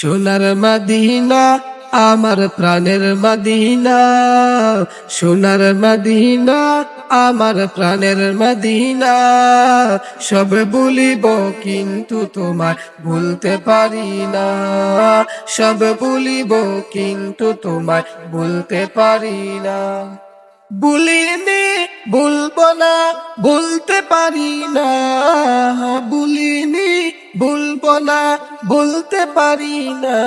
সোনার মদিনা, আমার প্রাণের মদিনা। সোনার মদিনা, আমার প্রাণের মদিনা। সব বলিব, কিন্তু তোমার ভুলতে পারি না। সব বলিব, কিন্তু তোমার ভুলতে পারি না। বলিনি বলব না বলতে পারি না। বলিনি বলব না বলতে পারি না।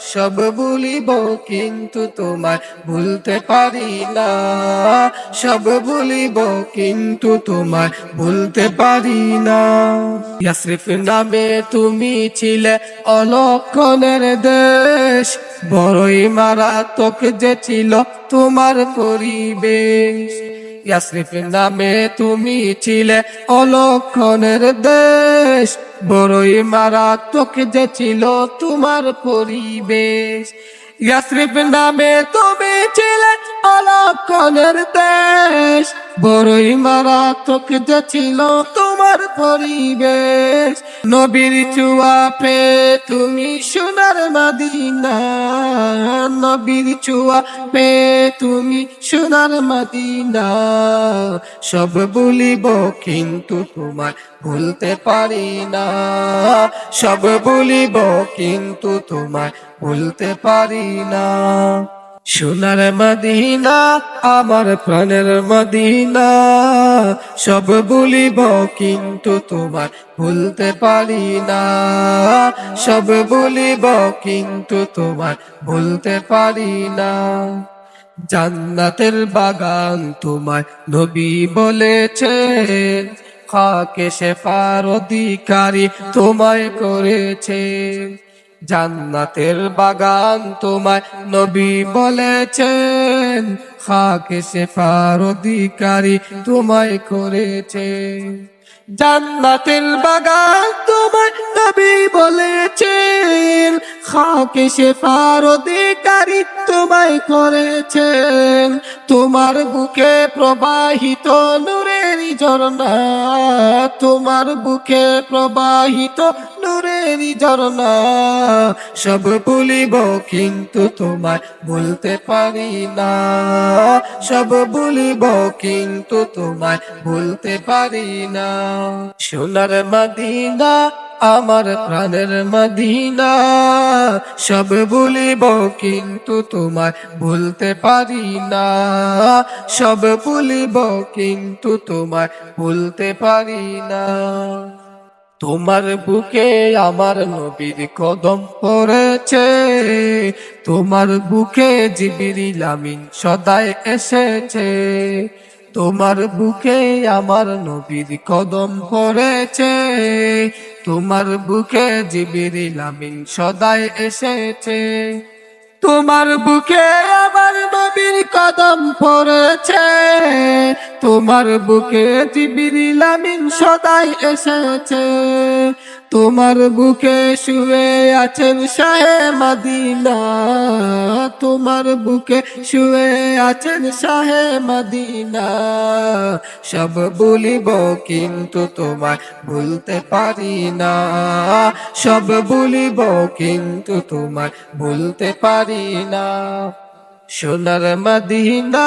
সব বলিব কিন্তু তোমার ভুলতে পারি না। সব বলিব কিন্তু তোমার ভুলতে পারি না। ইয়াসরিফ নামে তুমি ছিলে অলক্ষণের দেশ। বড়ই মারাত্মক যে ছিল তোমার পরিবেশ। ইয়াসরিফ নামে তুমি ছিলে অলক্ষণের দেশ। বড়ই মারাত্মক যে ছিল তোমার পরিবেশ। ইয়াসরিফ নামে তুমি ছিলে অলক্ষণের দেশ। বড়ই মারাত্মক যে ছিল তোমার পরিবেশ। নবীর চুয়া পে, তুমি সোনার মাদিনা। নবীর চুয়া পে, তুমি সোনার মাদিনা। সব বলিব, কিন্তু তোমার ভুলতে পারি না। সব বলিব, কিন্তু তোমার ভুলতে পারি না। সোনার মদিনা, আমার প্রাণের মদিনা। সব বলিব, কিন্তু তোমার ভুলতে পারি না। সব বলিব, কিন্তু তোমার ভুলতে পারি না। জান্নাতের বাগান তোমার নবী বলেছে খাকে শেফার অধিকারী তোমায় করেছে। জান্নাতের বাগান তোমায় নবী বলেছেন, খাকে শেফার অধিকারী তোমায় করেছে। জান্নাতের বাগান তোমায় নবী বলেছেন, খাকে শেফার অধিকারী তোমায় করেছেন। তোমার বুকে প্রবাহিত নূরের ঝর্ণা তোমার বুকে প্রবাহিত নূরের ঝরনা সব বলিব কিন্তু তোমায় বলতে পারি না। সব বলিব কিন্তু তোমায় বলতে পারি না। সোনার মদিনা আমার প্রাণের মদিনা। সব বলিব কিন্তু তোমায় ভুলতে পারি না। সব বলিব কিন্তু তোমায় ভুলতে পারি না। তোমার বুকে আমার নবীর কদম পড়েছে। তোমার বুকে জিবিরিল আমিন সদায় এসেছে। তোমার বুকে আমার নবীর কদম পড়েছে। তোমার বুকে জিবিরিল আমিন সদায় এসেছে। তোমার বুকে আমার নবীর কদম পড়েছে। তোমার বুকে জিবিরিল আমিন সদাই এসেছে। তোমার বুকে শুয়ে আছেন শাহে মদিনা। তোমার বুকে শুয়ে আছেন শাহে মদিনা। সব বলিব কিন্তু তোমায় ভুলতে পারি না। সব বলিব কিন্তু তোমায় ভুলতে পারি না। সোনার মদিনা